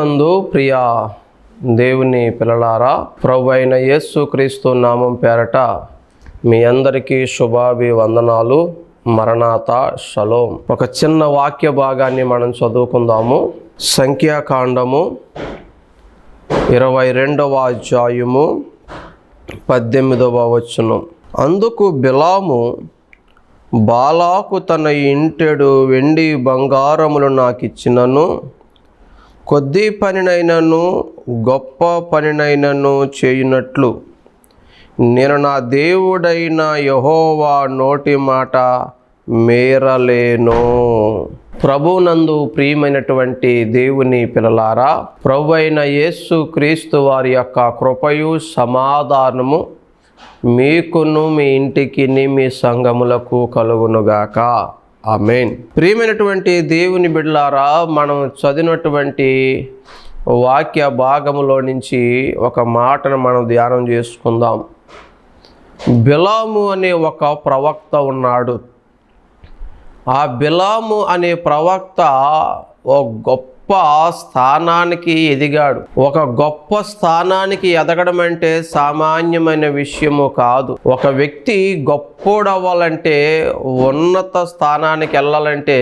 ప్రభునందు ప్రియా దేవుని పిల్లలారా ప్రభు అయిన యేసు క్రీస్తు నామం పేరట మీ అందరికీ శుభాభి వందనాలు మరణాత షలోం. ఒక చిన్న వాక్య భాగాన్ని మనం చదువుకుందాము. సంఖ్యాకాండము ఇరవై రెండవ అధ్యాయము పద్దెనిమిదవ వచనం. అందుకు బిలాము బాలాకు తన ఇంటెడు వెండి బంగారములు నాకు ఇచ్చినను కొద్ది పనినైనను గొప్ప పనినైనను చేయునట్లు. నేను నా దేవుడైన యహోవా నోటి మాట మేరలేను. ప్రభునందు ప్రియమైనటువంటి దేవుని పిల్లలారా ప్రభు అయిన యేసు క్రీస్తు వారి యొక్క కృపయు సమాధానము మీకును మీ ఇంటికి మీ సంఘములకు కలుగునుగాక. ఆ మెయిన్ ప్రియమైనటువంటి దేవుని బిడ్డలారా మనం చదివినటువంటి వాక్య భాగములో నుంచి ఒక మాటను మనం ధ్యానం చేసుకుందాం. బిలాము అనే ఒక ప్రవక్త ఉన్నాడు. ఆ బిలాము అనే ప్రవక్త ఒక గొప్ప గొప్ప స్థానానికి ఎదిగాడు. ఒక గొప్ప స్థానానికి ఎదగడం అంటే సామాన్యమైన విషయము కాదు. ఒక వ్యక్తి గొప్పోడవ్వాలంటే ఉన్నత స్థానానికి వెళ్ళాలంటే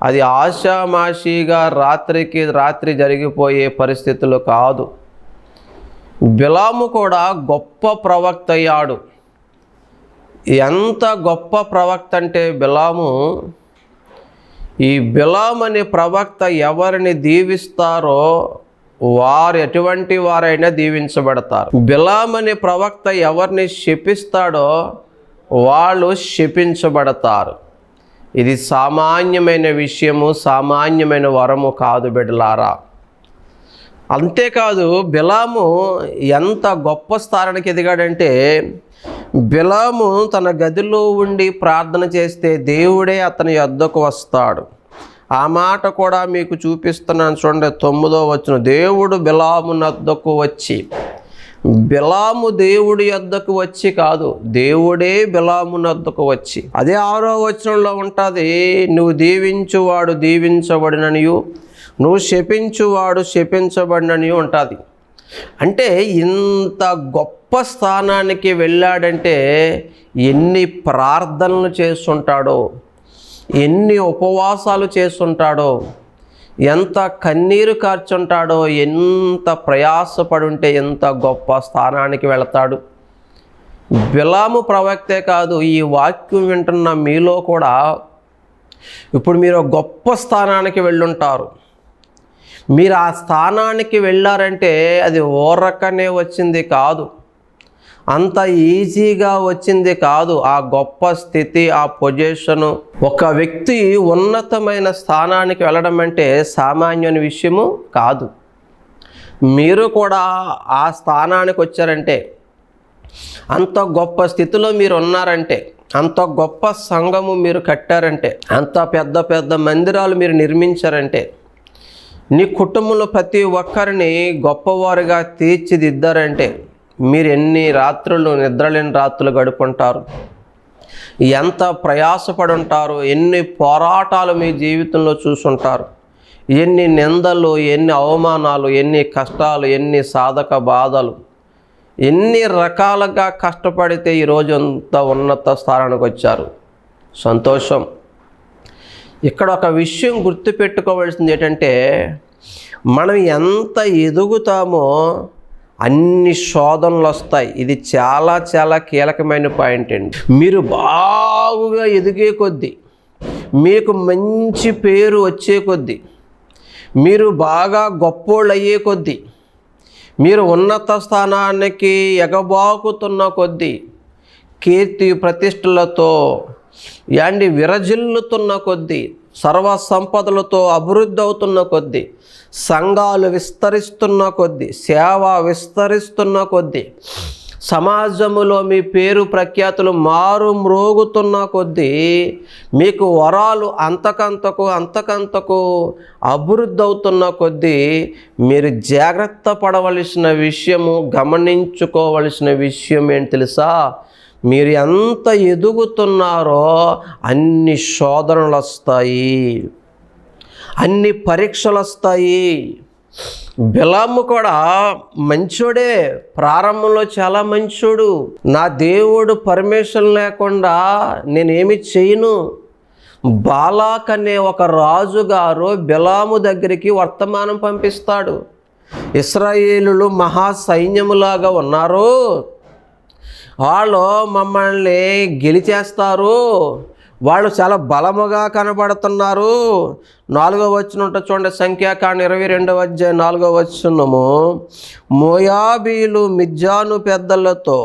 అది ఆషామాషిగా రాత్రికి రాత్రి జరిగిపోయే పరిస్థితులు కాదు. బిలాము కూడా గొప్ప ప్రవక్త అయ్యాడు ఎంత గొప్ప ప్రవక్త అంటే బిలాము ఈ బిలాం అనే ప్రవక్త ఎవరిని దీవిస్తారో వారు ఎటువంటి వారైనా దీవించబడతారు. బిలాం అనే ప్రవక్త ఎవరిని శపిస్తాడో వాళ్ళు శపించబడతారు. ఇది సామాన్యమైన విషయము సామాన్యమైన వరము కాదు బిడ్డలారా. అంతేకాదు బిలాము ఎంత గొప్ప స్థానానికి ఎదిగాడంటే బిలాము తన గదిలో ఉండి ప్రార్థన చేస్తే దేవుడే అతని యొద్దకు వస్తాడు. ఆ మాట కూడా మీకు చూపిస్తున్నాను చూడండి తొమ్మిదో వచ్చిన దేవుడు బిలాము నద్దకు వచ్చి బిలాము దేవుడి యొద్దకు వచ్చి కాదు దేవుడే బిలాము నద్దకు వచ్చి. అదే ఆరో వచనంలో ఉంటుంది నువ్వు దీవించువాడు దీవించబడిననియు నువ్వు శపించువాడు శపించబడిననియు ఉంటుంది. అంటే ఇంత గొప్ప స్థానానికి వెళ్ళాడంటే ఎన్ని ప్రార్థనలు చేస్తుంటాడో ఎన్ని ఉపవాసాలు చేస్తుంటాడో ఎంత కన్నీరు కార్చుంటాడో ఎంత ప్రయాసపడుంటే ఎంత గొప్ప స్థానానికి వెళతాడు. బిలాము ప్రవక్తే కాదు ఈ వాక్యం వింటున్న మీలో కూడా ఇప్పుడు మీరు గొప్ప స్థానానికి వెళ్ళుంటారు. మీరు ఆ స్థానానికి వెళ్ళారంటే అది ఓరకనే వచ్చింది కాదు. అంత ఈజీగా వచ్చింది కాదు. ఆ గొప్ప స్థితి ఆ పొజిషను. ఒక వ్యక్తి ఉన్నతమైన స్థానానికి వెళ్ళడం అంటే సామాన్యమైన విషయము కాదు. మీరు కూడా ఆ స్థానానికి వచ్చారంటే అంత గొప్ప స్థితిలో మీరు ఉన్నారంటే అంత గొప్ప సంఘము మీరు కట్టారంటే అంత పెద్ద పెద్ద మందిరాలు మీరు నిర్మించారంటే నీ కుటుంబంలో ప్రతి ఒక్కరిని గొప్పవారుగా తీర్చిదిద్దారంటే మీరు ఎన్ని రాత్రులు నిద్రలేని రాత్రులు గడుపుంటారు? ఎంత ప్రయాసపడి ఉంటారు ఎన్ని పోరాటాలు మీ జీవితంలో చూసుంటారు? ఎన్ని నిందలు ఎన్ని అవమానాలు ఎన్ని కష్టాలు ఎన్ని సాధక బాధలు ఎన్ని రకాలుగా కష్టపడితే ఈరోజు అంత ఉన్నత స్థానానికి వచ్చారు సంతోషం. ఇక్కడ ఒక విషయం గుర్తుపెట్టుకోవాల్సింది ఏంటంటే మనం ఎంత ఎదుగుతామో అన్ని శోధనలు వస్తాయి. ఇది చాలా చాలా కీలకమైన పాయింట్ అండి. మీరు బాగుగా ఎదిగే కొద్దీ మీకు మంచి పేరు వచ్చే కొద్దీ మీరు బాగా గొప్పోళ్ళు అయ్యే కొద్దీ మీరు ఉన్నత స్థానానికి ఎగబాకుతున్న కొద్దీ కీర్తి ప్రతిష్టలతో యాండి విరజిల్లుతున్న కొద్దీ సర్వ సంపదలతో అభివృద్ధి అవుతున్న కొద్దీ సంఘాలు విస్తరిస్తున్న కొద్దీ సేవ విస్తరిస్తున్న కొద్దీ సమాజములో మీ పేరు ప్రఖ్యాతులు మారు మ్రోగుతున్న కొద్దీ మీకు వరాలు అంతకంతకు అంతకంతకు అభివృద్ధి అవుతున్న కొద్దీ మీరు జాగ్రత్త పడవలసిన విషయము గమనించుకోవలసిన విషయం ఏంటి తెలుసా? మీరు ఎంత ఎదుగుతున్నారో అన్ని శోధనలు వస్తాయి అన్ని పరీక్షలు వస్తాయి బిలాము కూడా మంచోడే ప్రారంభంలో చాలా మంచోడు. నా దేవుడు పర్మిషన్ లేకుండా నేనేమి చేయను. బాలాక్ అనే ఒక రాజుగారు బిలాము దగ్గరికి వర్తమానం పంపిస్తాడు. ఇస్రాయేలులు మహా సైన్యములాగా ఉన్నారు వాళ్ళు మమ్మల్ని గెలిచేస్తారు. వాళ్ళు చాలా బలముగా కనబడుతున్నారు. నాలుగో వచ్చిన ఉంటుంది చూడండి సంఖ్యాకాండ ఇరవై రెండవ అధ్యాయం నాలుగో వచ్చినము మోయాబీలు మిజ్జాను పెద్దలతో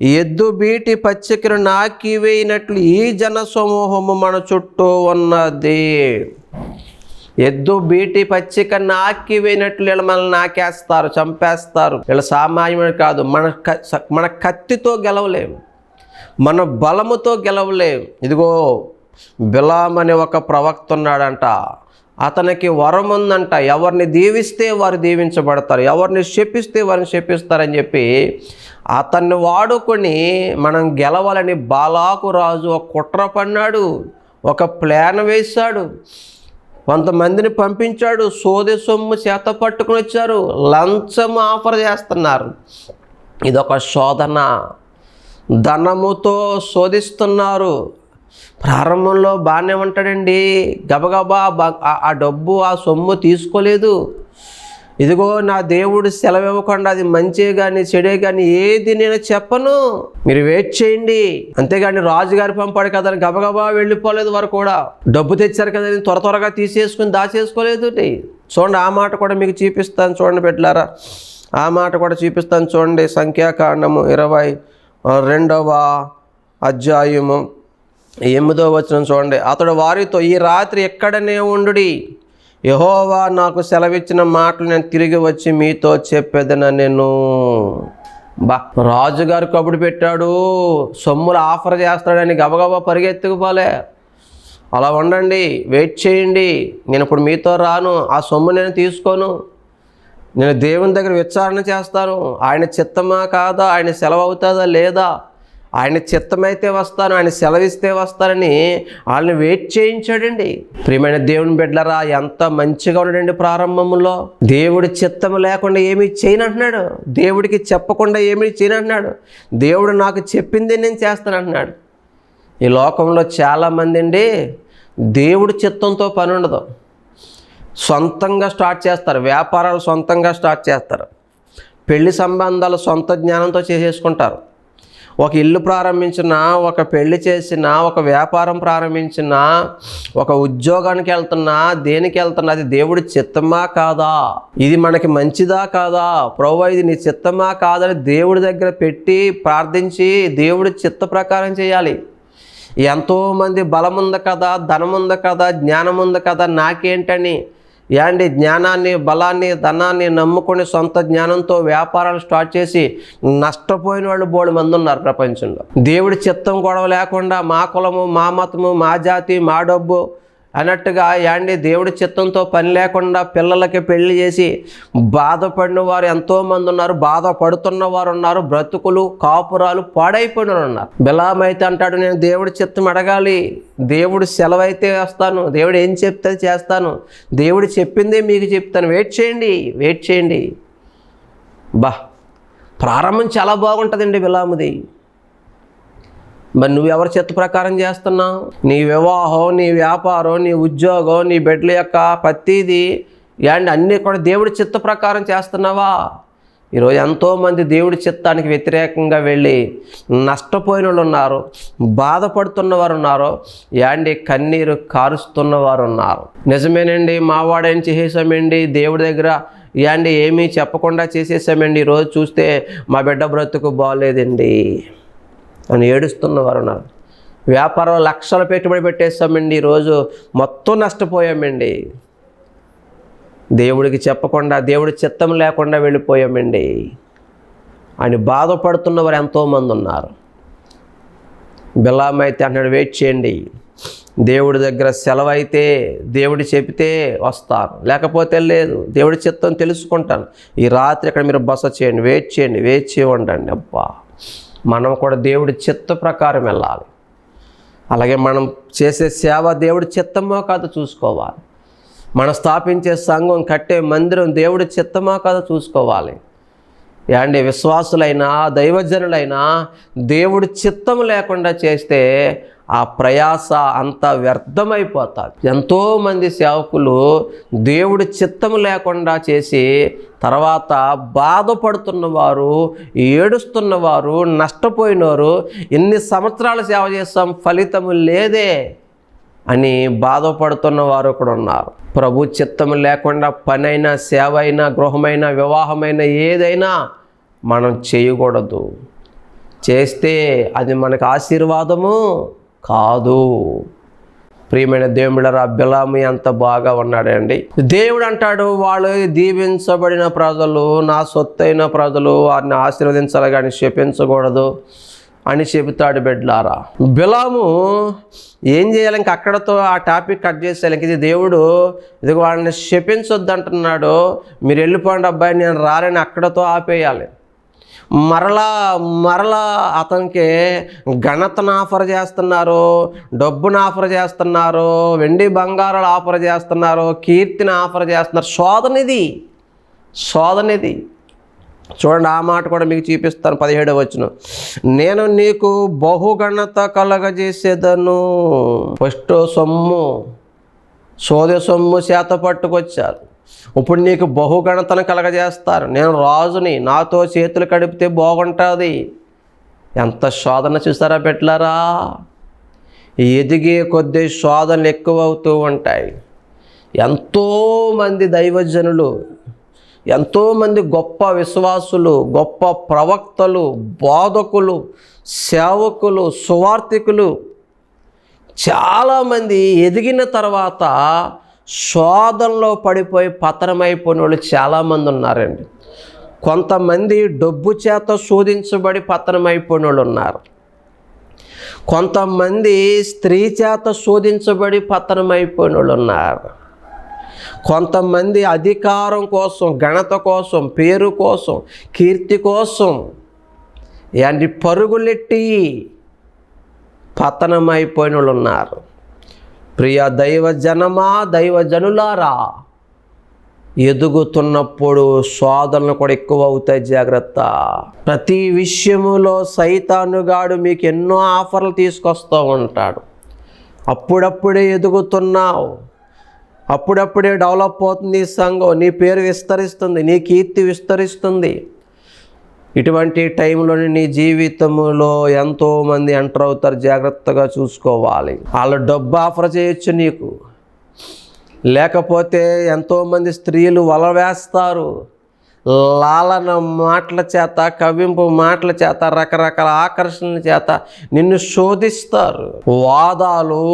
ఎద్దు బీటి పచ్చికను నాకివేయినట్లు ఈ జన సమూహము మన చుట్టూ ఉన్నది. ఎద్దు బీటి పచ్చిక నాకి వేయినట్లు వీళ్ళు మనల్ని నాకేస్తారు చంపేస్తారు. వీళ్ళ సామాన్యమే కాదు మన క- మన కత్తితో గెలవలేము మన బలముతో గెలవలేం ఇదిగో బిలాం అనే ఒక ప్రవక్త ఉన్నాడంట. అతనికి వరం ఉందంట. ఎవరిని దీవిస్తే వారు దీవించబడతారు ఎవరిని శపిస్తే వారిని శపిస్తారని చెప్పి అతన్ని వాడుకొని మనం గెలవాలని బాలాకు రాజు ఒక కుట్ర పన్నాడు ఒక ప్లాన్ వేశాడు. కొంతమందిని పంపించాడు. సోదె సొమ్ము చేత పట్టుకుని వచ్చారు. లంచం ఆఫర్ చేస్తున్నారు. ఇదొక శోధన. ధనముతో శోధిస్తున్నారు. ప్రారంభంలో బాగానే ఉంటాడండి. గబగబా బ- ఆ డబ్బు ఆ సొమ్ము తీసుకోలేదు. ఇదిగో నా దేవుడు సెలవివ్వకుండా అది మంచే కానీ చెడే కానీ ఏది నేను చెప్పను. మీరు వెయిట్ చేయండి. అంతేగాని రాజుగారి పంపాడు కదా అని గబగబా వెళ్ళిపోలేదు వారు కూడా. డబ్బు తెచ్చారు కదా అని త్వర త్వరగా తీసేసుకుని దాచేసుకోలేదు చూడండి ఆ మాట కూడా మీకు చూపిస్తాను చూడండి పెట్టలారా ఆ మాట కూడా చూపిస్తాను చూడండి. సంఖ్యాకాండము ఇరవై రెండవ అధ్యాయము ఎనిమిదో వచనం చూడండి. అతడు వారితో ఈ రాత్రి ఎక్కడనే ఉండుడి? యహోవా నాకు సెలవిచ్చిన మాటలు నేను తిరిగి వచ్చి మీతో చెప్పేదన నేను. బా రాజుగారు కబుడు పెట్టాడు. సొమ్ములు ఆఫర్ చేస్తాడని గబగబా పరిగెత్తుకుపోలే అలా ఉండండి వెయిట్ చేయండి. నేను ఇప్పుడు మీతో రాను ఆ సొమ్ము నేను తీసుకోను. నేను దేవుని దగ్గర విచారణ చేస్తాను. ఆయన చిత్తమా కాదా? ఆయన సెలవు అవుతుందా లేదా? ఆయన చిత్తమైతే వస్తాను ఆయన సెలవిస్తే వస్తానని వాళ్ళని వెయిట్ చేయించాడండి. ప్రియమైన దేవుని బిడ్డలరా ఎంత మంచిగా ఉన్నాడండి ప్రారంభంలో దేవుడి చిత్తం లేకుండా ఏమీ చేయనంటున్నాడు. దేవుడికి చెప్పకుండా ఏమీ చేయనంటున్నాడు. దేవుడు నాకు చెప్పింది నేను చేస్తానంటున్నాడు. ఈ లోకంలో చాలామంది అండి దేవుడి చిత్తంతో పని ఉండదు. సొంతంగా స్టార్ట్ చేస్తారు వ్యాపారాలు సొంతంగా స్టార్ట్ చేస్తారు. పెళ్ళి సంబంధాలు సొంత జ్ఞానంతో చేసేసుకుంటారు. ఒక ఇల్లు ప్రారంభించిన ఒక పెళ్ళి చేసిన ఒక వ్యాపారం ప్రారంభించిన ఒక ఉద్యోగానికి వెళ్తున్నా దేనికి వెళ్తున్నా అది దేవుడి చిత్తమా కాదా? ఇది మనకి మంచిదా కాదా? ప్రభు ఇది నీ చిత్తమా కాదని దేవుడి దగ్గర పెట్టి ప్రార్థించి దేవుడి చిత్త ప్రకారం చేయాలి. ఎంతోమంది బలం ఉంది కదా ధనం ఉంది కదా జ్ఞానం ఉంది కదా నాకేంటని యాండి జ్ఞానాన్ని బలాన్ని ధనాన్ని నమ్ముకొని సొంత జ్ఞానంతో వ్యాపారాలు స్టార్ట్ చేసి నష్టపోయిన వాళ్ళు బోడు మంది ఉన్నారు ప్రపంచంలో. దేవుడి చిత్తం గొడవ లేకుండా మా కులము మా మతము మా జాతి మా డబ్బు అన్నట్టుగా యాండి దేవుడి చిత్తంతో పని లేకుండా పిల్లలకి పెళ్ళి చేసి బాధపడిన వారు ఎంతోమంది ఉన్నారు బాధపడుతున్న వారు ఉన్నారు బ్రతుకులు కాపురాలు పాడైపోయిన వారు ఉన్నారు బిలామైతే అంటాడు నేను దేవుడి చిత్తం అడగాలి దేవుడు సెలవైతే వస్తాను దేవుడు ఏం చెప్తే చేస్తాను దేవుడు చెప్పిందే మీకు చెప్తాను వెయిట్ చేయండి వెయిట్ చేయండి. బా ప్రారంభం చాలా బాగుంటుందండి బిలాముది. మరి నువ్వు చెత్త చిత్త ప్రకారం చేస్తున్నావు? నీ వివాహం నీ వ్యాపారం నీ ఉద్యోగం నీ బిడ్డల యొక్క ప్రతిదీ అండ్ అన్నీ కూడా దేవుడి చిత్త ప్రకారం చేస్తున్నావా? ఈరోజు ఎంతోమంది దేవుడి చిత్తానికి వ్యతిరేకంగా వెళ్ళి నష్టపోయిన వాళ్ళు ఉన్నారు బాధపడుతున్న వారు ఉన్నారు యాండి కన్నీరు కారుస్తున్న వారు ఉన్నారు. నిజమేనండి మావాడేం చేసేసామండి దేవుడి దగ్గర యాండి ఏమీ చెప్పకుండా చేసేసామండి. ఈరోజు చూస్తే మా బిడ్డ బ్రతుకు బాగోలేదండి అని ఏడుస్తున్నవారు ఉన్నారు. వ్యాపారంలో లక్షల పెట్టుబడి పెట్టేస్తామండి ఈరోజు మొత్తం నష్టపోయామండి. దేవుడికి చెప్పకుండా దేవుడి చిత్తం లేకుండా వెళ్ళిపోయామండి. అని బాధపడుతున్న వారు ఎంతోమంది ఉన్నారు. బిలాం అయితే అన్నాడు వెయిట్ చేయండి. దేవుడి దగ్గర సెలవు అయితే దేవుడు చెబితే వస్తాను. లేకపోతే లేదు దేవుడి చిత్తం తెలుసుకుంటాను. ఈ రాత్రి ఇక్కడ మీరు బస చేయండి వెయిట్ చేయండి వెయిట్ చేయండి అబ్బా. మనం కూడా దేవుడి చిత్త ప్రకారం వెళ్ళాలి. అలాగే మనం చేసే సేవ దేవుడి చిత్తమో కాదు చూసుకోవాలి. మనం స్థాపించే సంఘం కట్టే మందిరం దేవుడి చిత్తమో కాదు చూసుకోవాలి. యాండి విశ్వాసులైనా దైవజనులైనా దేవుడి చిత్తం లేకుండా చేస్తే ఆ ప్రయాస అంతా వ్యర్థమైపోతుంది. ఎంతోమంది సేవకులు దేవుడి చిత్తం లేకుండా చేసి తర్వాత బాధపడుతున్నవారు ఏడుస్తున్నవారు నష్టపోయినవారు ఎన్ని సంవత్సరాలు సేవ చేస్తాం ఫలితం లేదే అని బాధపడుతున్న వారు కూడా ఉన్నారు. ప్రభు చిత్తం లేకుండా పనైనా సేవ అయినా గృహమైన వివాహమైన ఏదైనా మనం చేయకూడదు. చేస్తే అది మనకు ఆశీర్వాదము కాదు. ప్రియమైన దేవుళ్ళరా బిలామి అంత బాగా ఉన్నాడండి దేవుడు అంటాడు వాళ్ళు దీవించబడిన ప్రజలు నా సొత్తైన ప్రజలు వారిని ఆశీర్వదించాలి కానీ శపించకూడదు అని చెబుతాడు బిడ్లారా బిలాము ఏం చేయాలి? ఇంక అక్కడతో ఆ టాపిక్ కట్ చేసేయాలి. ఇంక ఇది దేవుడు ఇది వాళ్ళని శపించొద్దు అంటున్నాడు మీరు వెళ్ళిపోండి అబ్బాయి నేను రారని అక్కడతో ఆపేయాలి. మరలా మరలా అతనికి ఘనతను ఆఫర్ చేస్తున్నారు డబ్బును ఆఫర్ చేస్తున్నారు వెండి బంగారాలు ఆఫర్ చేస్తున్నారు కీర్తిని ఆఫర్ చేస్తున్నారు. శోధనిది శోధనిది చూడండి ఆ మాట కూడా మీకు చూపిస్తాను పదిహేడవ వచ్చిన నేను నీకు బహుగణత కలగజేసేదను. ఫస్ట్ సొమ్ము సోద సొమ్ము చేత పట్టుకొచ్చారు. ఇప్పుడు నీకు బహుగణతను కలగజేస్తారు. నేను రాజుని నాతో చేతులు కడిపితే బాగుంటుంది. ఎంత శోధన చూసారా పెట్టలారా ఎదిగే కొద్దీ శోధనలు ఎక్కువ అవుతూ ఉంటాయి. ఎంతోమంది దైవజనులు ఎంతోమంది గొప్ప విశ్వాసులు గొప్ప ప్రవక్తలు బోధకులు సేవకులు సువార్థికులు చాలామంది ఎదిగిన తర్వాత శోధనలో పడిపోయి పతనమైపోయిన వాళ్ళు చాలామంది ఉన్నారండి. కొంతమంది డబ్బు చేత శోధించబడి పతనమైపోయిన వాళ్ళు ఉన్నారు. కొంతమంది స్త్రీ చేత శోధించబడి పతనమైపోయిన వాళ్ళు ఉన్నారు. కొంతమంది అధికారం కోసం ఘనత కోసం పేరు కోసం కీర్తి కోసం ఏంటి పరుగులెట్టి పతనమైపోయిన వాళ్ళు ఉన్నారు. ప్రియ దైవ జనమా దైవ జనులారా ఎదుగుతున్నప్పుడు శోధనలు కూడా ఎక్కువ అవుతాయి జాగ్రత్త. ప్రతి విషయములో సైతానుగాడు మీకు ఎన్నో ఆఫర్లు తీసుకొస్తూ ఉంటాడు. అప్పుడప్పుడే ఎదుగుతున్నావు అప్పుడప్పుడే డెవలప్ అవుతుంది నీ సంఘం. నీ పేరు విస్తరిస్తుంది నీ కీర్తి విస్తరిస్తుంది. ఇటువంటి టైంలోనే నీ జీవితంలో ఎంతోమంది ఎంటర్ అవుతారు జాగ్రత్తగా చూసుకోవాలి. వాళ్ళు డబ్బు ఆఫర్ చేయొచ్చు నీకు. లేకపోతే ఎంతోమంది స్త్రీలు వల వేస్తారు. లాలన మాటల చేత కవింపు మాటల చేత రకరకాల ఆకర్షణల చేత నిన్ను శోధిస్తారు. వాదాలు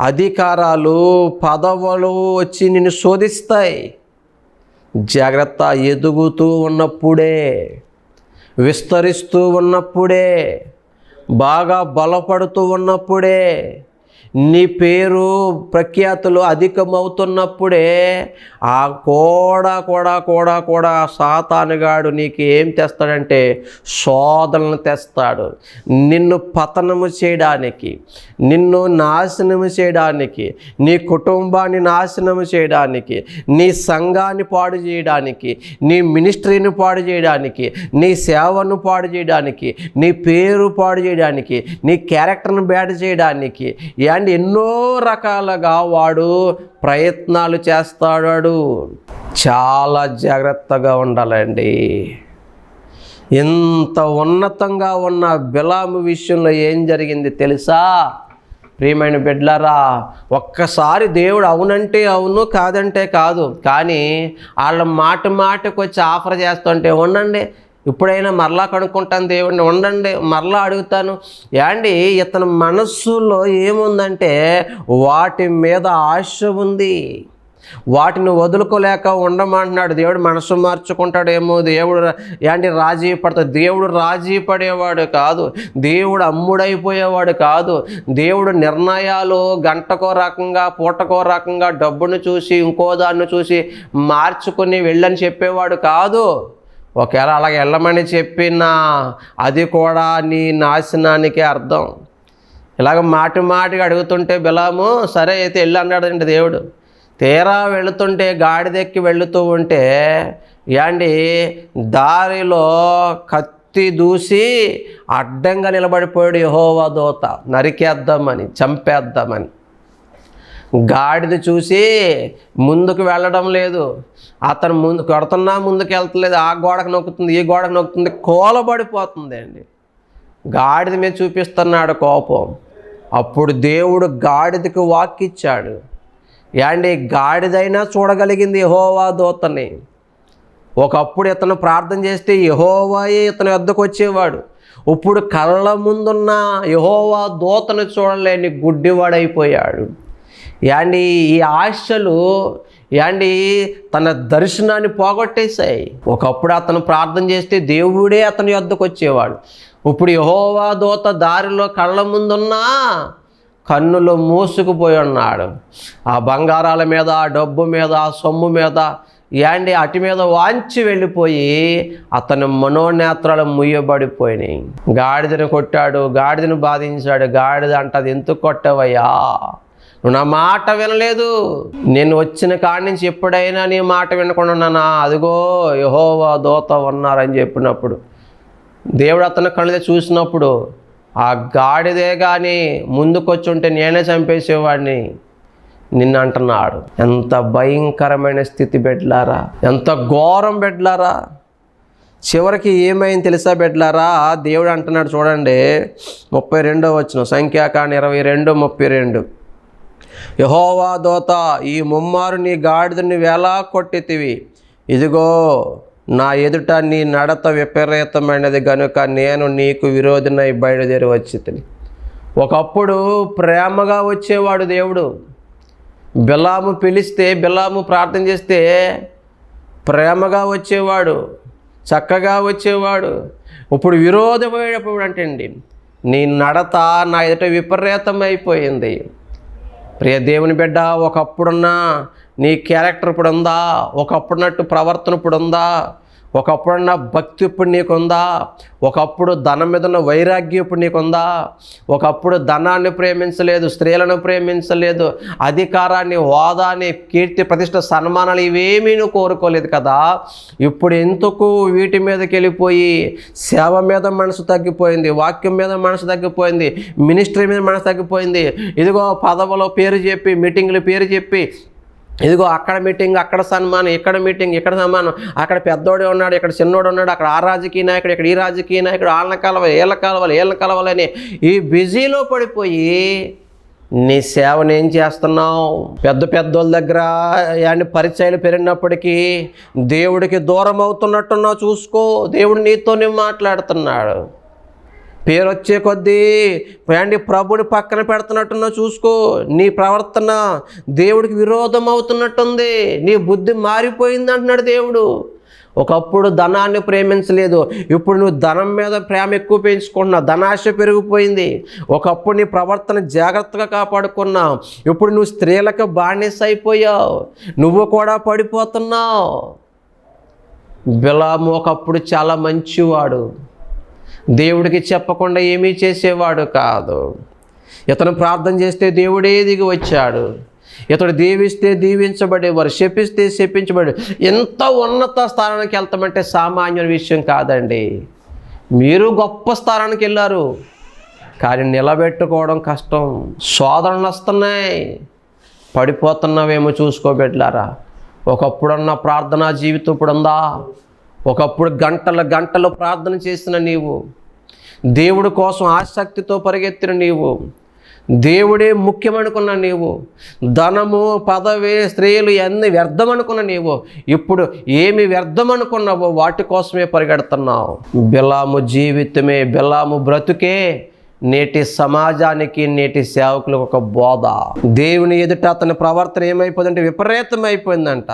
అధికారాలు పదవులు వచ్చి నిన్ను శోధిస్తాయి. జాగ్రత్త ఎదుగుతూ ఉన్నప్పుడే విస్తరిస్తూ ఉన్నప్పుడే బాగా బలపడుతూ ఉన్నప్పుడే నీ పేరు ప్రఖ్యాతులు అధికమవుతున్నప్పుడే ఆ కూడా కూడా కూడా కూడా సాతానుగాడు నీకు ఏం తెస్తాడంటే శోధనలు తెస్తాడు. నిన్ను పతనము చేయడానికి నిన్ను నాశనము చేయడానికి నీ కుటుంబాన్ని నాశనము చేయడానికి నీ సంఘాన్ని పాడు చేయడానికి నీ మినిస్ట్రీని పాడు చేయడానికి నీ సేవను పాడు చేయడానికి నీ పేరు పాడు చేయడానికి నీ క్యారెక్టర్ను బ్యాడ్ చేయడానికి అండ్ ఎన్నో రకాలుగా వాడు ప్రయత్నాలు చేస్తాడు చాలా జాగ్రత్తగా ఉండాలండి. ఇంత ఉన్నతంగా ఉన్న బిలాము విషయంలో ఏం జరిగింది తెలుసా? ప్రియమైన బిడ్లారా ఒక్కసారి దేవుడు అవునంటే అవును కాదంటే కాదు. కానీ వాళ్ళ మాట మాటకు వచ్చి ఆఫర్ చేస్తుంటే ఉండండి. ఇప్పుడైనా మరలా కనుక్కుంటాను దేవుడిని ఉండండి మరలా అడుగుతాను. యాండి ఇతని మనస్సులో ఏముందంటే వాటి మీద ఆశ ఉంది. వాటిని వదులుకోలేక ఉండమంటున్నాడు. దేవుడు మనసు మార్చుకుంటాడేమో. దేవుడు ఏంటి రాజీ పడతాడు దేవుడు రాజీ పడేవాడు కాదు. దేవుడు అమ్ముడైపోయేవాడు కాదు. దేవుడు నిర్ణయాలు గంటకో రకంగా పూటకో రకంగా డబ్బును చూసి ఇంకో దాన్ని చూసి మార్చుకుని వెళ్ళని చెప్పేవాడు కాదు. ఒకవేళ అలా వెళ్ళమని చెప్పినా అది కూడా నీ నాశనానికే అర్థం. ఇలాగ మాటి మాటికి అడుగుతుంటే బిలాము సరే అయితే వెళ్ళి అన్నాడండి దేవుడు. తీరా వెళుతుంటే గాడిదెక్కి వెళుతూ ఉంటే యాండి దారిలో కత్తి దూసి అడ్డంగా నిలబడిపోయాడు యహోవా దోత. నరికేద్దామని చంపేద్దామని. గాడిద చూసి ముందుకు వెళ్ళడం లేదు. అతను ముందు కొడుతున్నా ముందుకు వెళ్తలేదు. ఆ గోడకు నొక్కుతుంది ఈ గోడకు నొక్కుతుంది కోలబడిపోతుంది అండి. గాడిద మీద చూపిస్తున్నాడు కోపం. అప్పుడు దేవుడు గాడిదకి వాక్కిచ్చాడు. యాండి గాడిదైనా చూడగలిగింది యహోవా దూతని. ఒకప్పుడు ఇతను ప్రార్థన చేస్తే యహోవాయే ఇతని వద్దకు వచ్చేవాడు. ఇప్పుడు కళ్ళ ముందున్న యహోవా దూతను చూడలేని గుడ్డివాడైపోయాడు. యాండి ఈ ఆశలు యాండి తన దర్శనాన్ని పోగొట్టేశాయి. ఒకప్పుడు అతను ప్రార్థన చేస్తే దేవుడే అతని యొద్దకు వచ్చేవాడు. ఇప్పుడు యహోవా దూత దారిలో కళ్ళ ముందున్నా కన్నులు మూసుకుపోయి ఉన్నాడు. ఆ బంగారాల మీద ఆ డబ్బు మీద ఆ సొమ్ము మీద యాండి అటు మీద వాంచి వెళ్ళిపోయి అతని మనోనేత్రాలు ముయ్యబడిపోయినాయి. గాడిదను కొట్టాడు గాడిదను బాధించాడు. గాడిద అంటది ఎందుకు కొట్టవయ్యా? నువ్వు నా మాట వినలేదు. నేను వచ్చిన కాడి నుంచి ఎప్పుడైనా నీ మాట వినకుండా ఉన్నానా? అదిగో యహోవా దోత ఉన్నారని చెప్పినప్పుడు దేవుడు అతను కళ్ళదే చూసినప్పుడు ఆ గాడిదే కానీ ముందుకొచ్చి ఉంటే నేనే చంపేసేవాడిని. నిన్ను అంటున్నాడు ఎంత భయంకరమైన స్థితి బెడ్లారా ఎంత ఘోరం బిడ్లారా చివరికి ఏమైంది తెలుసా బెడ్లారా దేవుడు అంటున్నాడు చూడండి ముప్పై రెండో వచ్చిన సంఖ్యాకాండ ఇరవై రెండు ముప్పై రెండు. యహోవా దోత ఈ ముమ్మారు నీ గాడిదని వేలా కొట్టితివి. ఇదిగో నా ఎదుట నీ నడత విపరీతమైనది గనుక నేను నీకు విరోధినై బయలుదేరి వచ్చి ఒకప్పుడు ప్రేమగా వచ్చేవాడు దేవుడు. బిలాము పిలిస్తే బిలాము ప్రార్థన చేస్తే ప్రేమగా వచ్చేవాడు చక్కగా వచ్చేవాడు. ఇప్పుడు విరోధమైనప్పుడు అండి నీ నడత నా ఎదుట విపరీతమైపోయింది. ప్రియ దేవుని బిడ్డ ఒకప్పుడున్న నీ క్యారెక్టర్ ఇప్పుడు ఉందా ఒకప్పుడున్నట్టు ప్రవర్తన ఇప్పుడు ఉందా ఒకప్పుడున్న భక్తి ఇప్పుడు నీకుందా? ఒకప్పుడు ధనం మీద ఉన్న వైరాగ్యం ఇప్పుడు నీకుందా? ఒకప్పుడు ధనాన్ని ప్రేమించలేదు స్త్రీలను ప్రేమించలేదు అధికారాన్ని హోదాని కీర్తి ప్రతిష్ట సన్మానాలు ఇవేమీ నువ్వు కోరుకోలేదు కదా? ఇప్పుడు ఎందుకు వీటి మీదకి వెళ్ళిపోయి సేవ మీద మనసు తగ్గిపోయింది వాక్యం మీద మనసు తగ్గిపోయింది మినిస్ట్రీ మీద మనసు తగ్గిపోయింది? ఇదిగో పదవులో పేరు చెప్పి మీటింగ్లు పేరు చెప్పి ఇదిగో అక్కడ మీటింగ్ అక్కడ సన్మానం ఇక్కడ మీటింగ్ ఇక్కడ సన్మానం. అక్కడ పెద్దోడే ఉన్నాడు ఇక్కడ చిన్నోడు ఉన్నాడు అక్కడ ఆ రాజకీయ నాయకుడు ఇక్కడ ఈ రాజకీయ నాయకుడు వాళ్ళ కలవాలి వీళ్ళ కలవాలి వీళ్ళని కలవాలని ఈ బిజీలో పడిపోయి నీ సేవను ఏం చేస్తున్నావు? పెద్ద పెద్దోళ్ళ దగ్గర యాన్ని పరిచయాలు పెరిగినప్పటికీ దేవుడికి దూరం అవుతున్నట్టున్నావు చూసుకో. దేవుడు నీతోనే మాట్లాడుతున్నాడు. పేరు వచ్చే కొద్దీ అండి ప్రభుని పక్కన పెడుతున్నట్టున్నా చూసుకో. నీ ప్రవర్తన దేవుడికి విరోధం అవుతున్నట్టుంది నీ బుద్ధి మారిపోయింది అంటున్నాడు దేవుడు. ఒకప్పుడు ధనాన్ని ప్రేమించలేదు. ఇప్పుడు నువ్వు ధనం మీద ప్రేమ ఎక్కువ పెంచుకుంటున్నావు ధనాశ పెరిగిపోయింది. ఒకప్పుడు నీ ప్రవర్తన జాగ్రత్తగా కాపాడుకున్నావు ఇప్పుడు నువ్వు స్త్రీలకు బానిస అయిపోయావు నువ్వు కూడా పడిపోతున్నావు. బిలాము ఒకప్పుడు చాలా మంచివాడు. దేవుడికి చెప్పకుండా ఏమీ చేసేవాడు కాదు. ఇతను ప్రార్థన చేస్తే దేవుడే దిగి వచ్చాడు. ఇతడు దీవిస్తే దీవించబడేవారు శపిస్తే శపించబడే ఎంత ఉన్నత స్థానానికి వెళ్తామంటే సామాన్య విషయం కాదండి. మీరు గొప్ప స్థానానికి వెళ్ళారు కానీ నిలబెట్టుకోవడం కష్టం. శోధనలు వస్తున్నాయి. పడిపోతున్నావేమో చూసుకోబెట్లారా ఒకప్పుడున్న ప్రార్థనా జీవితం ఇప్పుడు ఉందా ఒకప్పుడు గంటల గంటలు ప్రార్థన చేసిన నీవు. దేవుడు కోసం ఆసక్తితో పరిగెత్తిన నీవు. దేవుడే ముఖ్యమనుకున్న నీవు. ధనము పదవి స్త్రీలు అన్ని వ్యర్థమనుకున్న నీవు. ఇప్పుడు ఏమి వ్యర్థమనుకున్నావో వాటి కోసమే పరిగెడుతున్నావు. బిలాము జీవితమే బిలాము బ్రతుకే నేటి సమాజానికి నేటి సేవకులకు ఒక బోధ. దేవుని ఎదుట అతని ప్రవర్తన ఏమైపోయిందంటే విపరీతమైపోయిందంట.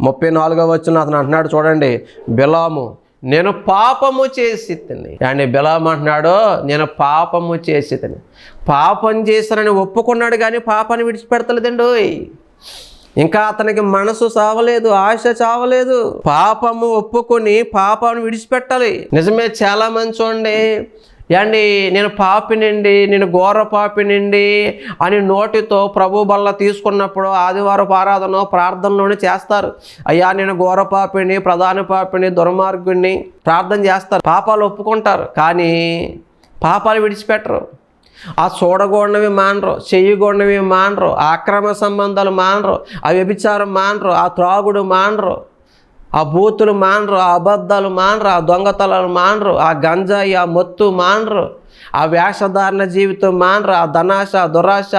ముప్పై నాలుగో వచ్చిన అతను అంటున్నాడు చూడండి బిలాము నేను పాపము చేసి తిని. అండి బిలాం అంటున్నాడు నేను పాపము చేసి తిని. పాపం చేశానని ఒప్పుకున్నాడు కానీ పాపాన్ని విడిచిపెడతలేదండి ఇంకా అతనికి మనసు చావలేదు ఆశ చావలేదు. పాపము ఒప్పుకొని పాపాన్ని విడిచిపెట్టాలి. నిజమే చాలా మంది చూడండి ఏండి నేను పాపినండి నేను ఘోర పాపినండి అని నోటితో ప్రభు బల్ల తీసుకున్నప్పుడు ఆదివారం ఆరాధన ప్రార్థనలోనే చేస్తారు. అయ్యా నేను ఘోర పాపిని ప్రధాన పాపిని దుర్మార్గుడిని ప్రార్థన చేస్తారు. పాపాలు ఒప్పుకుంటారు కానీ పాపాలు విడిచిపెట్టరు. ఆ చూడగూడనవి మానరు చెయ్యగూడనవి మానరు ఆక్రమ అక్రమ సంబంధాలు మానరు ఆ వ్యభిచారం మానరు ఆ త్రాగుడు మానరు. ఆ బూతులు మానరు ఆ అబద్ధాలు మానరు ఆ దొంగతనాలు మానరు ఆ గంజాయి ఆ మొత్తు మానరు ఆ వేషధారణ జీవితం మానరు ఆ ధనాశ దురాశ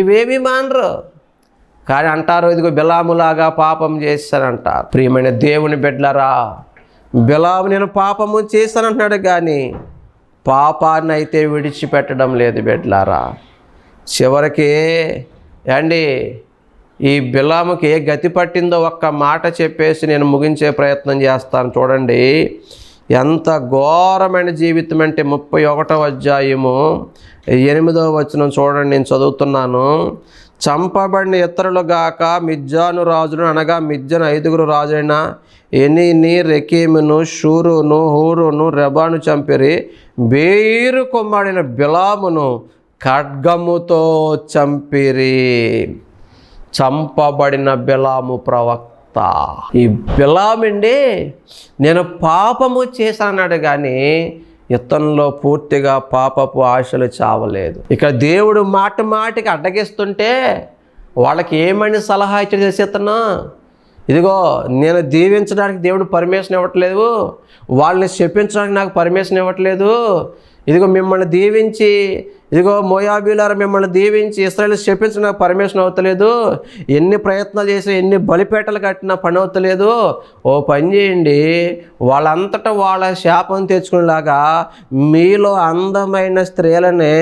ఇవేమీ మానరు. కానీ అంటారు ఇదిగో బిలాములాగా పాపం చేశానంట ప్రియమైన దేవుని బిడ్డలరా బిలాము నేను పాపము చేశానంటున్నాడు కానీ పాపాన్ని అయితే విడిచిపెట్టడం లేదు బిడ్డలారా. చివరికి అండి ఈ బిలాముకి ఏ గతి పట్టిందో ఒక్క మాట చెప్పేసి నేను ముగించే ప్రయత్నం చేస్తాను. చూడండి ఎంత ఘోరమైన జీవితం అంటే ముప్పై ఒకటో అధ్యాయము ఎనిమిదవ వచనం చూడండి నేను చదువుతున్నాను. చంపబడిన ఇతరులు గాక మిజ్జాను రాజును అనగా మిజ్జను ఐదుగురు రాజైన ఎనీని రెకీమును షూరును హూరును రెబాను చంపిరి. బేరు కొమ్మాడిన బిలామును ఖడ్గముతో చంపిరి. చంపబడిన బిలాము ప్రవక్త. ఈ బిలామండి నేను పాపము చేశానన్నాడు కానీ ఇతనిలో పూర్తిగా పాపపు ఆశలు చావలేదు. ఇక దేవుడు మాట మాటికి అడ్డగిస్తుంటే వాళ్ళకి ఏమని సలహా ఇచ్చాడు చేసి ఇతను? ఇదిగో నేను దీవించడానికి దేవుడు పర్మిషన్ ఇవ్వట్లేదు. వాళ్ళని చెప్పించడానికి నాకు పర్మిషన్ ఇవ్వట్లేదు. ఇదిగో మిమ్మల్ని దీవించి ఇదిగో మోయాబీలారా మిమ్మల్ని దీవించి ఇస్రాయల్ చెప్పించిన నాకు పర్మిషన్ అవుతలేదు. ఎన్ని ప్రయత్నాలు చేసి ఎన్ని బలిపేటలు కట్టినా పని అవుతలేదు. ఓ పని చేయండి. వాళ్ళంతటా వాళ్ళ శాపం తెచ్చుకునేలాగా మీలో అందమైన స్త్రీలని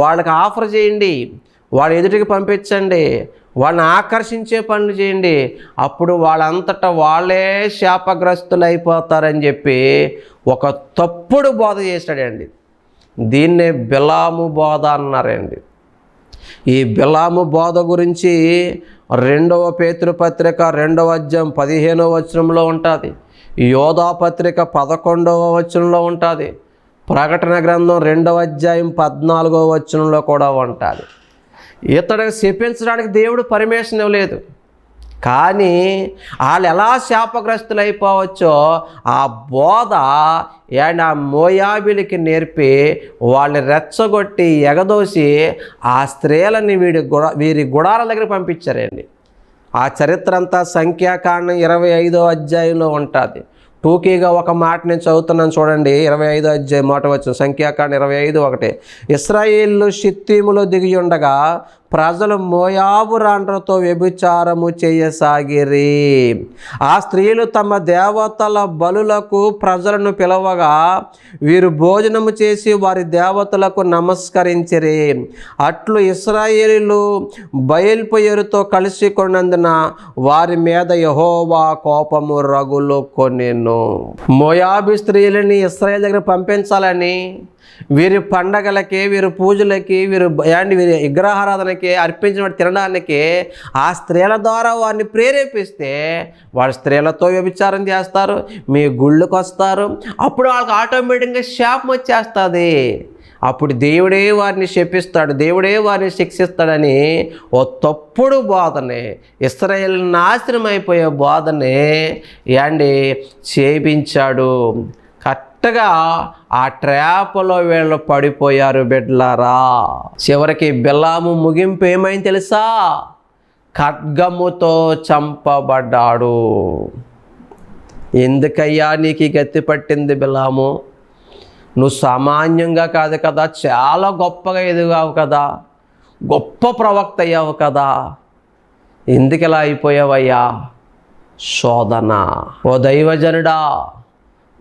వాళ్ళకి ఆఫర్ చేయండి. వాళ్ళ ఎదుటికి పంపించండి. వాళ్ళని ఆకర్షించే పనులు చేయండి. అప్పుడు వాళ్ళంతటా వాళ్ళే శాపగ్రస్తులు అయిపోతారని చెప్పి ఒక తప్పుడు బోధ చేశాడండి దీన్నే బిలాము బోధ అన్నారండి. ఈ బిలాము బోధ గురించి రెండవ పేతృపత్రిక రెండవ అధ్యాయం పదిహేనవ వచనంలో ఉంటుంది. యోధా పత్రిక పదకొండవ వచనంలో ఉంటుంది. ప్రకటన గ్రంథం రెండవ అధ్యాయం పద్నాలుగవ వచనంలో కూడా ఉంటుంది. ఇతడికి శపించడానికి దేవుడు పర్మిషన్ ఇవ్వలేదు. కానీ వాళ్ళు ఎలా శాపగ్రస్తులు అయిపోవచ్చో ఆ బోధ అండ్ ఆ మోయాబిలికి నేర్పి వాళ్ళని రెచ్చగొట్టి ఎగదోసి ఆ స్త్రీలని వీడి గుడ వీరి గుడాల దగ్గర పంపించారండి. ఆ చరిత్ర అంతా సంఖ్యాకాండం ఇరవై ఐదో అధ్యాయంలో ఉంటుంది. టూకీగా ఒక మాట నేను చదువుతున్నాను చూడండి ఇరవై ఐదో అధ్యాయం మాట వచ్చు సంఖ్యాకాండ ఇరవై ఐదు ఒకటి. ఇస్రాయేళ్ళు షిత్తీములో దిగి ఉండగా ప్రజలు మోయాబు రాండ్రతో వ్యభిచారము చేయసాగిరి. ఆ స్త్రీలు తమ దేవతల బలులకు ప్రజలను పిలవగా వీరు భోజనము చేసి వారి దేవతలకు నమస్కరించిరి. అట్లు ఇస్రాయేలీలు బయల్పేరుతో కలిసి కొన్నందున వారి మీద యహోవా కోపము రగులు కొనెను మోయాబి స్త్రీలని ఇస్రాయేల్ దగ్గర పంపించాలని వీరి పండగలకి వీరి పూజలకి వీరు అండ్ వీరి విగ్రహారాధనకి అర్పించిన తినడానికి ఆ స్త్రీల ద్వారా వారిని ప్రేరేపిస్తే వాడు స్త్రీలతో వ్యభిచారం చేస్తారు మీ గుళ్ళకు వస్తారు అప్పుడు వాళ్ళకి ఆటోమేటిక్గా శాపం వచ్చేస్తుంది. అప్పుడు దేవుడే వారిని శపిస్తాడు దేవుడే వారిని శిక్షిస్తాడని ఓ తప్పుడు బోధనే ఇస్రాయేల్ నాశనం అయిపోయే బోధనే యాండి చేపించాడు. కరెక్ట్గా ఆ ట్రాప్లో వీళ్ళు పడిపోయారు బిడ్లారా చివరికి బెల్లాము ముగింపు ఏమైంది తెలుసా? ఖడ్గముతో చంపబడ్డాడు. ఎందుకయ్యా నీకు గత్తి గతి పట్టింది బిలాము నువ్వు సామాన్యంగా కాదు కదా చాలా గొప్పగా ఎదుగావు కదా గొప్ప ప్రవక్త అయ్యావు కదా. ఎందుకు ఇలా అయిపోయావయ్యా? శోధన. ఓ దైవజనుడా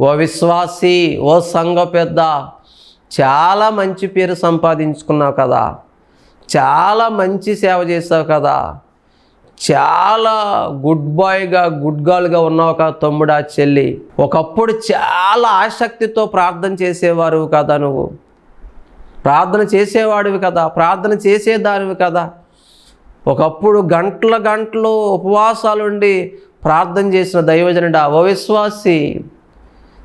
ఓ విశ్వాసి ఓ సంఘ పెద్ద చాలా మంచి పేరు సంపాదించుకున్నావు కదా. చాలా మంచి సేవ చేసావు కదా. చాలా గుడ్ బాయ్గా గుడ్ గర్ల్గా ఉన్నావు కదా తమ్ముడా చెల్లి. ఒకప్పుడు చాలా ఆసక్తితో ప్రార్థన చేసేవారు కదా నువ్వు. ప్రార్థన చేసేవాడివి కదా ప్రార్థన చేసేదానివి కదా. ఒకప్పుడు గంటల గంటలు ఉపవాసాలుండి ప్రార్థన చేసిన దైవజనుడా ఓ విశ్వాసి.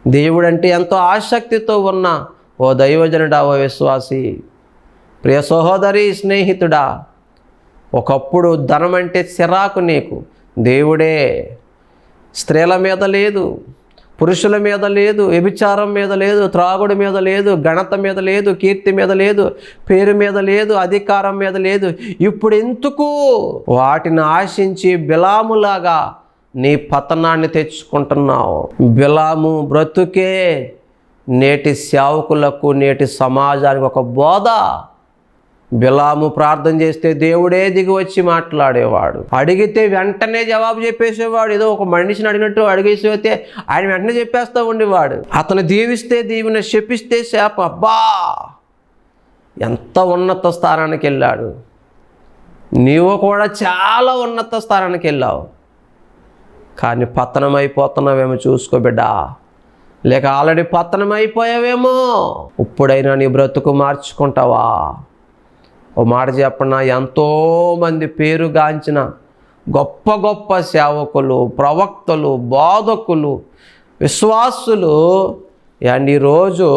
దేవుడంటే ఎంతో ఆసక్తితో ఉన్న ఓ దైవజనుడా ఓ విశ్వాసి. ప్రియ సహోదరి స్నేహితుడా ఒకప్పుడు ధనం అంటే చిరాకు నీకు. దేవుడే స్త్రీల మీద లేదు పురుషుల మీద లేదు వ్యభిచారం మీద లేదు త్రాగుడు మీద లేదు ఘనత మీద లేదు కీర్తి మీద లేదు పేరు మీద లేదు అధికారం మీద లేదు. ఇప్పుడు ఎందుకు వాటిని ఆశించి బిలాములాగా నీ పతనాన్ని తెచ్చుకుంటున్నావు. బిలాము బ్రతుకే నేటి సేవకులకు నేటి సమాజానికి ఒక బోధ. బిలాము ప్రార్థన చేస్తే దేవుడే దిగి వచ్చి మాట్లాడేవాడు. అడిగితే వెంటనే జవాబు చెప్పేసేవాడు. ఏదో ఒక మనిషిని అడిగినట్టు అడిగేసి అయితే ఆయన వెంటనే చెప్పేస్తూ ఉండేవాడు. అతను దీవిస్తే దీవిన శపిస్తే శాప. అబ్బా! ఎంత ఉన్నత స్థానానికి వెళ్ళాడు. నీవు కూడా చాలా ఉన్నత స్థానానికి వెళ్ళావు. కానీ పతనం అయిపోతున్నావేమో చూసుకో బిడ్డా. లేక ఆల్రెడీ పతనం అయిపోయావేమో ఇప్పుడైనా నీ బ్రతుకు మార్చుకుంటావా? ఓ మాట చెప్పనా? ఎంతోమంది పేరుగాంచిన గొప్ప గొప్ప సేవకులు ప్రవక్తలు బోధకులు విశ్వాసులు. అండ్ ఈరోజు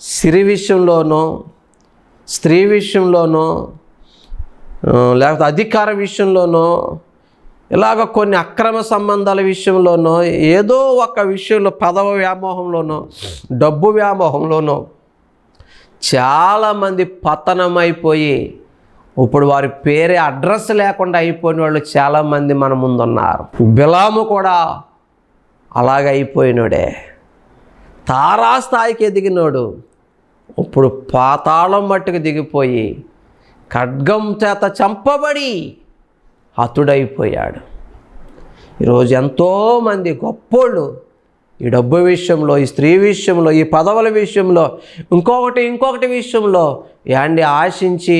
సిరి విషయంలోనూ స్త్రీ విషయంలోనూ లేకపోతే అధికార విషయంలోనో ఇలాగ కొన్ని అక్రమ సంబంధాల విషయంలోనో ఏదో ఒక విషయంలో పదవ వ్యామోహంలోనో డబ్బు వ్యామోహంలోనో చాలామంది పతనమైపోయి ఇప్పుడు వారి పేరే అడ్రస్ లేకుండా అయిపోయిన వాళ్ళు చాలామంది మన ముందున్నారు. బిలాము కూడా అలాగ అయిపోయినోడే. తారాస్థాయికి ఎదిగినోడు. ఇప్పుడు పాతాళం మట్టుకు దిగిపోయి ఖడ్గం చేత చంపబడి హతుడైపోయాడు. ఈరోజు ఎంతోమంది గొప్పోళ్ళు ఈ డబ్బు విషయంలో ఈ స్త్రీ విషయంలో ఈ పదవుల విషయంలో ఇంకొకటి ఇంకొకటి విషయంలో యాండి ఆశించి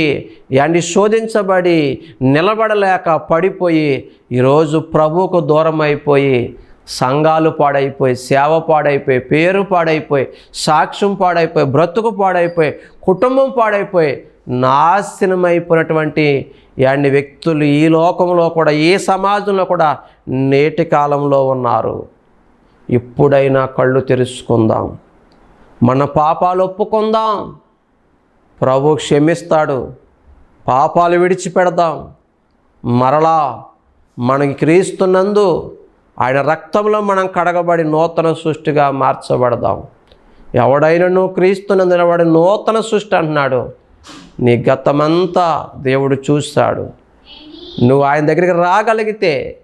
యాండి శోధించబడి నిలబడలేక పడిపోయి ఈరోజు ప్రభువుకు దూరం అయిపోయి సంఘాలు పాడైపోయి సేవ పాడైపోయి పేరు పాడైపోయి సాక్ష్యం పాడైపోయి బ్రతుకు పాడైపోయి కుటుంబం పాడైపోయి నాశనమైపోయినటువంటి యాన్ని వ్యక్తులు ఈ లోకంలో కూడా ఈ సమాజంలో కూడా నేటి కాలంలో ఉన్నారు. ఇప్పుడైనా కళ్ళు తెరుచుకుందాం. మన పాపాలు ఒప్పుకుందాం. ప్రభు క్షమిస్తాడు. పాపాలు విడిచిపెడదాం. మరలా మనకి క్రీస్తున్నందు ఆయన రక్తంలో మనం కడగబడి నూతన సృష్టిగా మార్చబడదాం. ఎవడైనను క్రీస్తునందు నిలబడి నూతన సృష్టి అంటున్నాడు. నీ గతమంతా దేవుడు చూస్తాడు. నువ్వు ఆయన దగ్గరికి రాగలిగితే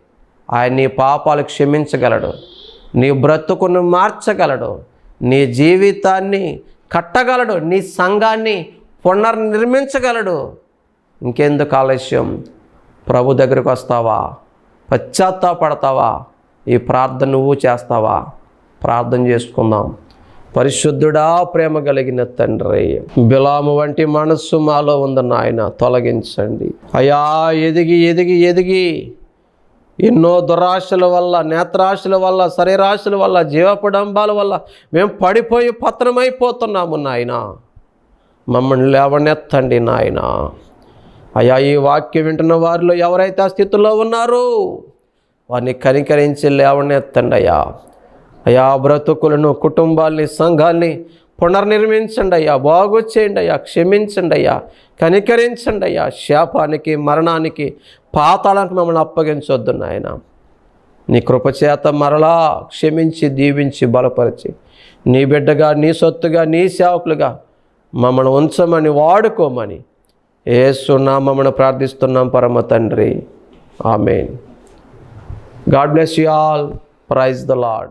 ఆయన నీ పాపాలు క్షమించగలడు. నీ బ్రతుకును మార్చగలడు. నీ జీవితాన్ని కట్టగలడు. నీ సంఘాన్ని పునర్నిర్మించగలడు. ఇంకెందుకు ఆలస్యం? ప్రభు దగ్గరికి వస్తావా? పశ్చాత్తాపడతావా? ఈ ప్రార్థన నువ్వు చేస్తావా? ప్రార్థన చేసుకుందాం. పరిశుద్ధుడా ప్రేమ కలిగిన తండ్రి. బిలాము వంటి మనస్సు మాలో ఉంది నాయన తొలగించండి. అయా ఎదిగి ఎదిగి ఎదిగి. ఎన్నో దురాశల వల్ల నేత్రాశల వల్ల శరీరాశల వల్ల జీవపడంబాల వల్ల మేము పడిపోయి పత్రమైపోతున్నాము నాయన. మమ్మల్ని లేవనెత్తండి నాయన. అయా ఈ వాక్యం వింటున్న వారిలో ఎవరైతే ఆ స్థితిలో ఉన్నారో వారిని కనికరించి లేవనెత్తండి అయ్యా. అయా బ్రతుకులను కుటుంబాల్ని సంఘాల్ని పునర్నిర్మించండి అయ్యా బాగు చేయండి అయ్యా క్షమించండి అయ్యా కనికరించండి అయ్యా. శాపానికి మరణానికి పాతాళానికి మమ్మల్ని అప్పగించొద్దు నాయన. నీ కృపచేత మరలా క్షమించి దీవించి బలపరిచి నీ బిడ్డగా నీ సొత్తుగా నీ సేవకులుగా మమ్మల్ని ఉంచమని వాడుకోమని ఏసునామమును ప్రార్థిస్తున్నాం పరమ తండ్రి. Amen. God bless you all. Praise the Lord